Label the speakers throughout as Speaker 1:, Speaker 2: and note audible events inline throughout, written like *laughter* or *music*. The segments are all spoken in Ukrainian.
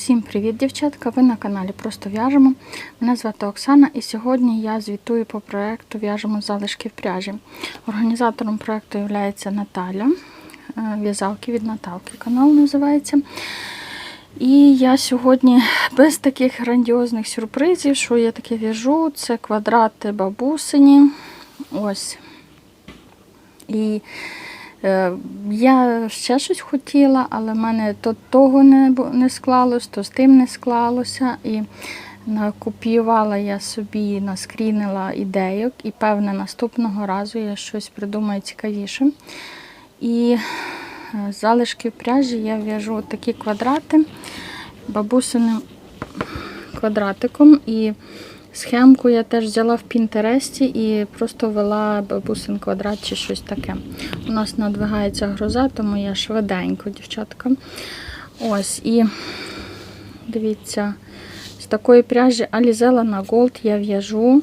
Speaker 1: Всім привіт, дівчатка! Ви на каналі Просто в'яжемо. Мене звати Оксана і сьогодні я звітую по проєкту В'яжемо залишки в пряжі. Організатором проєкту є Наталя, е, в'язалки від Наталки канал називається. І я сьогодні без таких грандіозних сюрпризів, що я таке в'яжу, це квадрати бабусині. Ось. І Я ще щось хотіла, але в мене то того не, не склалось, то з тим не склалося. І накопіювала я собі, наскрінила ідейок, і певне наступного разу я щось придумаю цікавіше. І е, з залишків пряжі я в'яжу такі квадрати бабусиним квадратиком. І Схемку я теж взяла в Пінтересті і просто вела бабусин квадрат чи щось таке. У нас надвигається гроза, тому я швиденько, дівчатка. Ось, і дивіться, з такої пряжі Alizella на Gold я в'яжу.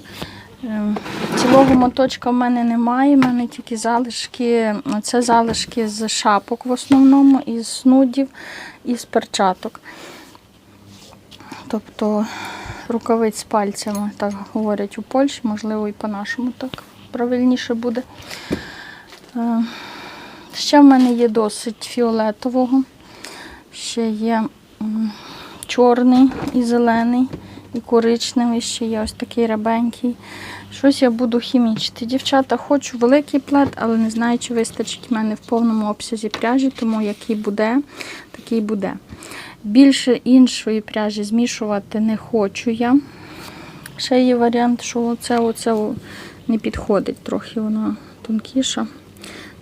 Speaker 1: Е, Цілого моточка в мене немає, в мене тільки залишки. Це залишки з шапок в основному, із снудів і з перчаток. Тобто рукавиць з пальцями, так говорять у Польщі, можливо, і по-нашому так правильніше буде. Е, Ще в мене є досить фіолетового. Ще є чорний і зелений, і коричневий, ще є ось такий рябенький. Щось я буду хімічити. Дівчата, хочу великий плед, але не знаю, чи вистачить в мене в повному обсязі пряжі, тому який буде, такий буде. Більше іншої пряжі змішувати не хочу я. Ще є варіант, що оце, оце не підходить, трохи вона тонкіша.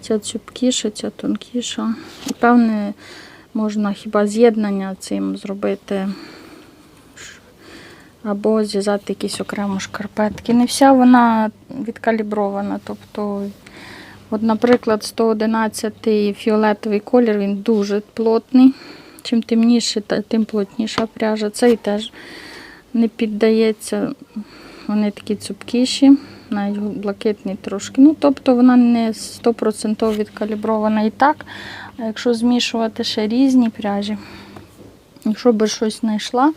Speaker 1: Ця цупкіша, ця тонкіша. І певне, можна хіба з'єднання цим зробити. Або зв'язати якісь окремо шкарпетки. Не вся вона відкалібрована. Тобто, от, наприклад, 111 фіолетовий колір, він дуже плотний. Чим темніше, тим плотніша пряжа. Цей теж не піддається. Вони такі цупкіші, навіть блакитний трошки. Ну, тобто вона не 100% відкалібрована і так. А якщо змішувати ще різні пряжі, якщо би щось знайшла,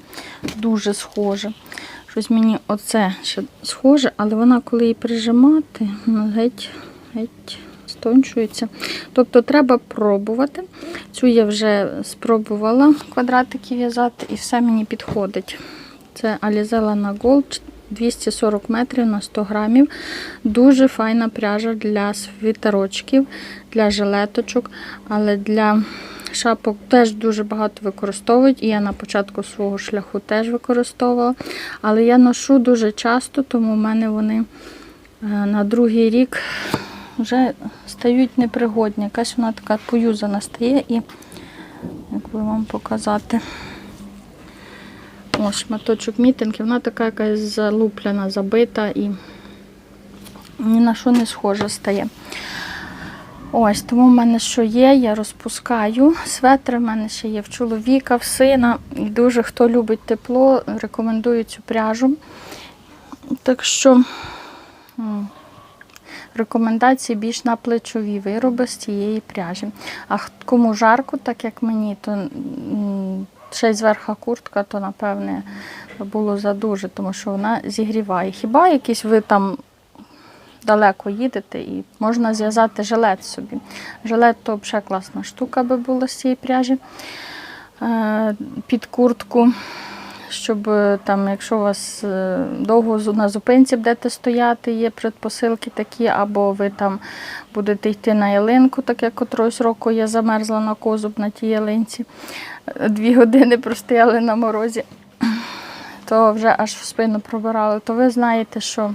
Speaker 1: дуже схоже. Щось мені оце ще схоже, але вона, коли її прижимати, геть, геть стончується. Тобто треба пробувати. Цю я вже спробувала квадратики в'язати і все мені підходить. Це Alizella на Gold 240 метрів на 100 грамів. Дуже файна пряжа для світерочків, для жилеточок, але для шапок теж дуже багато використовують. І я на початку свого шляху теж використовувала. Але я ношу дуже часто, тому в мене вони е, на другий рік вже стають непригодні. Якась вона така поюзана стає і як би вам показати. Ось шматочок мітинги, вона така якась залупляна, забита і ні на що не схожа стає. Ось, тому в мене що є, я розпускаю. Светри в мене ще є в чоловіка, в сина. І дуже хто любить тепло, рекомендую цю пряжу. Так що рекомендації більш на плечові вироби з цієї пряжі. А кому жарко, так як мені, то ще й зверха куртка, то напевне було задуже, тому що вона зігріває. Хіба якісь ви там далеко їдете і можна зв'язати жилет собі. Жилет то взагалі класна штука би була з цієї пряжі е, під куртку. Щоб е, там, якщо у вас е, довго на зупинці будете стояти, є предпосилки такі, або ви там будете йти на ялинку, так як котрогось року я замерзла на козуб на тій ялинці. Е, Дві години простояли на морозі, то вже аж в спину пробирали, то ви знаєте, що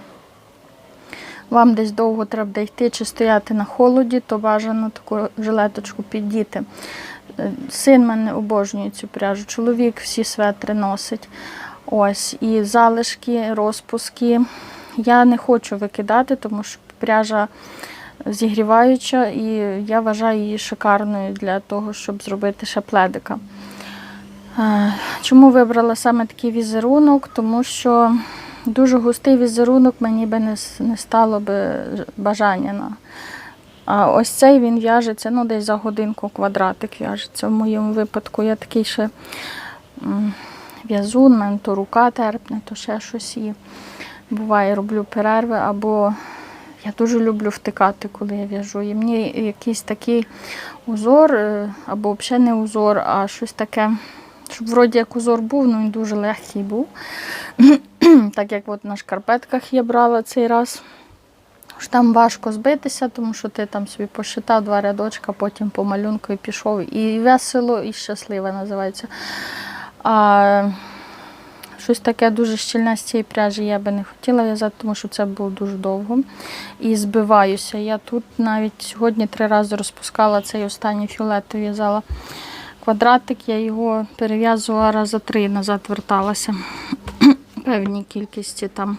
Speaker 1: вам десь довго треба йти чи стояти на холоді, то бажано таку жилеточку піддіти. Син мене обожнює цю пряжу, чоловік всі светри носить. Ось, і залишки, розпуски. Я не хочу викидати, тому що пряжа зігріваюча, і я вважаю її шикарною для того, щоб зробити ще пледика. Е, Чому вибрала саме такий візерунок? Тому що дуже густий візерунок мені би не, стало ж- бажання на. А ось цей він в'яжеться, ну, десь за годинку квадратик в'яжеться. В моєму випадку я такий ще в'язу, мене то рука терпне, то ще щось і буває, роблю перерви, або я дуже люблю втикати, коли я в'яжу. І мені якийсь такий узор, е, або взагалі не узор, а щось таке, щоб вроді як узор був, ну він дуже легкий був. *clears throat* так як от на шкарпетках я брала цей раз. Що Там важко збитися, тому що ти там собі посчитав два рядочка, потім по малюнку і пішов. І весело, і щасливо називається. А щось таке дуже щільне з цієї пряжі я би не хотіла в'язати, тому що це було дуже довго. І збиваюся. Я тут навіть сьогодні три рази розпускала цей останній фіолет, в'язала квадратик, я його перев'язувала рази три назад верталася. *clears throat* Певні кількості там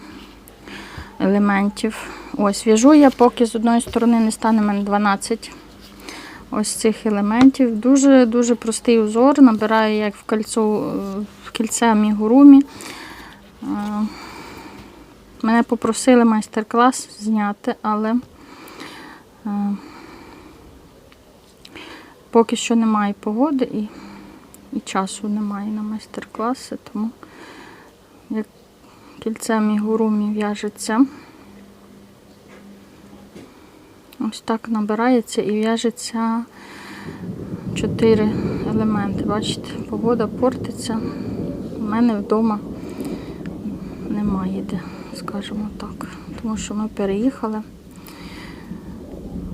Speaker 1: елементів. Ось в'яжу я, поки з одної сторони не стане мене 12 ось цих елементів. Дуже-дуже простий узор. Набираю як в кольцо, е, в кільце амігурумі. Е, Мене попросили майстер-клас зняти, але е, поки що немає погоди і, і часу немає на майстер-класи, тому як кільце амігурумі в'яжеться. Ось так набирається і в'яжеться чотири елементи. Бачите, погода портиться. У мене вдома немає де, скажімо так. Тому що ми переїхали.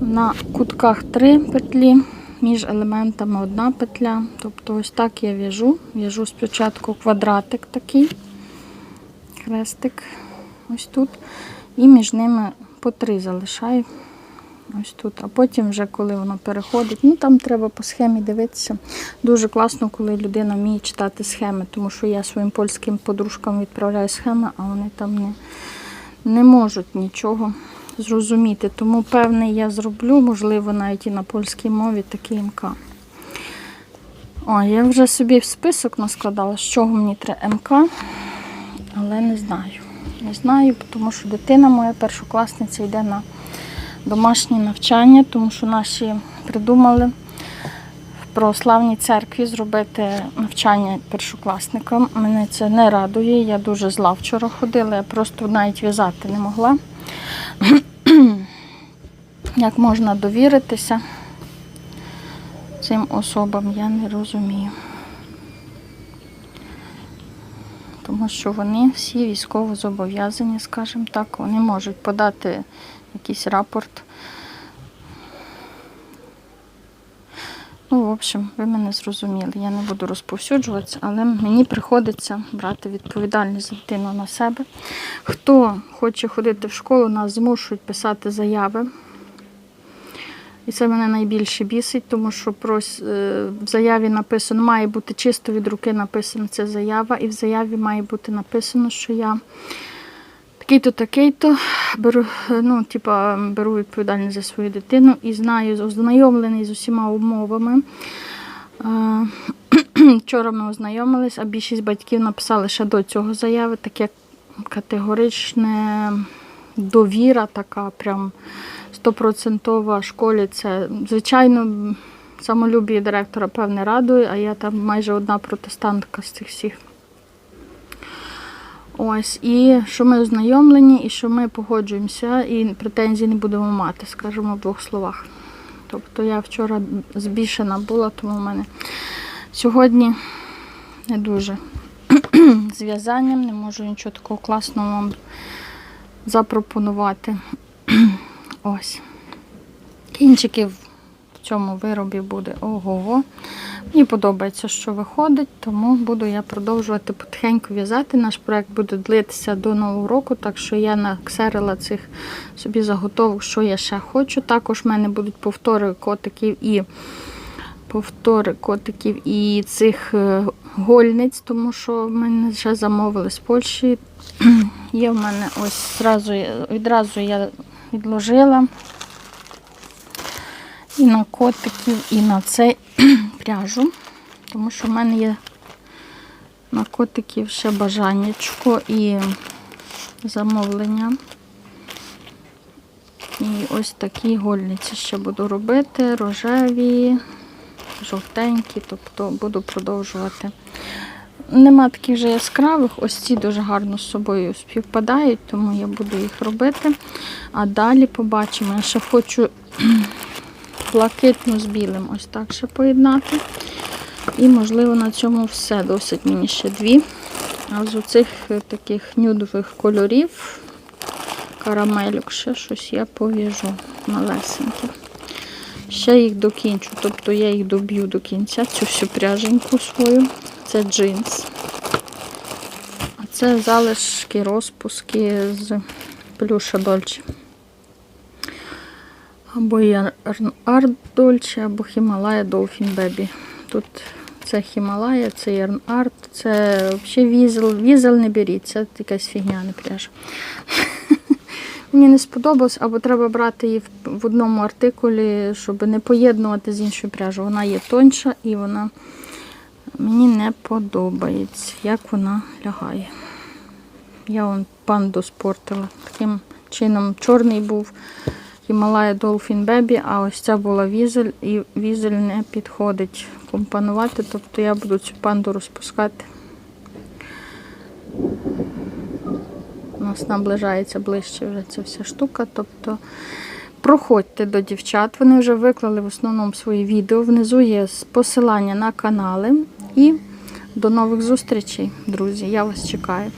Speaker 1: На кутках три петлі, між елементами одна петля. Тобто ось так я в'яжу. В'яжу спочатку квадратик такий, хрестик ось тут. І між ними по три залишаю. Ось тут. А потім, вже коли воно переходить, ну там треба по схемі дивитися. Дуже класно, коли людина вміє читати схеми, тому що я своїм польським подружкам відправляю схеми, а вони там не, не можуть нічого зрозуміти. Тому, певний, я зроблю, можливо, навіть і на польській мові такий МК. О, я вже собі в список наскладала, з чого мені треба МК, але не знаю. Не знаю, тому що дитина моя першокласниця йде на домашнє навчання, тому що наші придумали в православній церкві зробити навчання першокласникам. Мене це не радує. Я дуже зла вчора ходила, я просто навіть в'язати не могла. *clears throat* Як можна довіритися цим особам, я не розумію. Тому що вони всі військово зобов'язані, скажімо так, вони можуть подати якийсь рапорт. Ну, в общем, ви мене зрозуміли. Я не буду розповсюджуватися, але мені приходиться брати відповідальність за дитину на себе. Хто хоче ходити в школу, нас змушують писати заяви. І це мене найбільше бісить, тому що е, в заяві написано, має бути чисто від руки написана ця заява, і в заяві має бути написано, що я такий-то, такий-то беру, ну, типа, беру відповідальність за свою дитину і знаю, ознайомлений з усіма умовами. *clears throat* Вчора ми ознайомились, а більшість батьків написали ще до цього заяви, таке категоричне довіра, така прям стопроцентова школі. Це, звичайно, самолюбі директора певне радує, а я там майже одна протестантка з цих всіх. Ось, і що ми ознайомлені, і що ми погоджуємося, і претензій не будемо мати, скажімо, в двох словах. Тобто я вчора збільшена була, тому в мене сьогодні не дуже *clears throat* з в'язанням, не можу нічого такого класного вам запропонувати. *clears throat* Ось. Кінчиків в цьому виробі буде ого-го. Мені подобається, що виходить, тому буду я продовжувати потихеньку в'язати. Наш проект буде длитися до нового року, так що я наксерила цих собі заготовок, що я ще хочу. Також в мене будуть повтори котиків і повтори котиків і цих е, гольниць, тому що в мене ще замовили з Польщі. *clears throat* Є в мене ось зразу, відразу я відложила і на котиків, і на цей *clears throat* пряжу, тому що в мене є на котиків ще бажаннячко і замовлення. І ось такі гольниці ще буду робити, рожеві, жовтенькі, тобто буду продовжувати нема таких вже яскравих. Ось ці дуже гарно з собою співпадають, тому я буду їх робити. А далі побачимо. Я ще хочу блакитну з білим ось так ще поєднати. І, можливо, на цьому все. Досить мені ще дві. А з оцих е, таких нюдових кольорів, карамельок, ще щось я пов'яжу малесеньке. Ще їх докінчу, тобто я їх доб'ю до кінця, цю всю пряженьку свою. Це джинс. А це залишки, розпуски з плюша Дольче. Або Арт Дольче, або Хімалая Dolphin Baby. Тут це Хімалая, це Yarn Art, це взагалі візел. Візел не беріть, це якась фігня, не пряжа. *laughs* Мені не сподобалось, або треба брати її в- одному артикулі, щоб не поєднувати з іншою пряжою. Вона є тоньша і вона мені не подобається, як вона лягає. Я вон панду спортила. Таким чином чорний був Himalaya Dolphin Baby, а ось ця була візель, і візель не підходить компонувати, тобто я буду цю панду розпускати. У нас наближається ближче вже ця вся штука. Тобто проходьте до дівчат, вони вже виклали в основному свої відео. Внизу є посилання на канали. І до нових зустрічей, друзі. Я вас чекаю.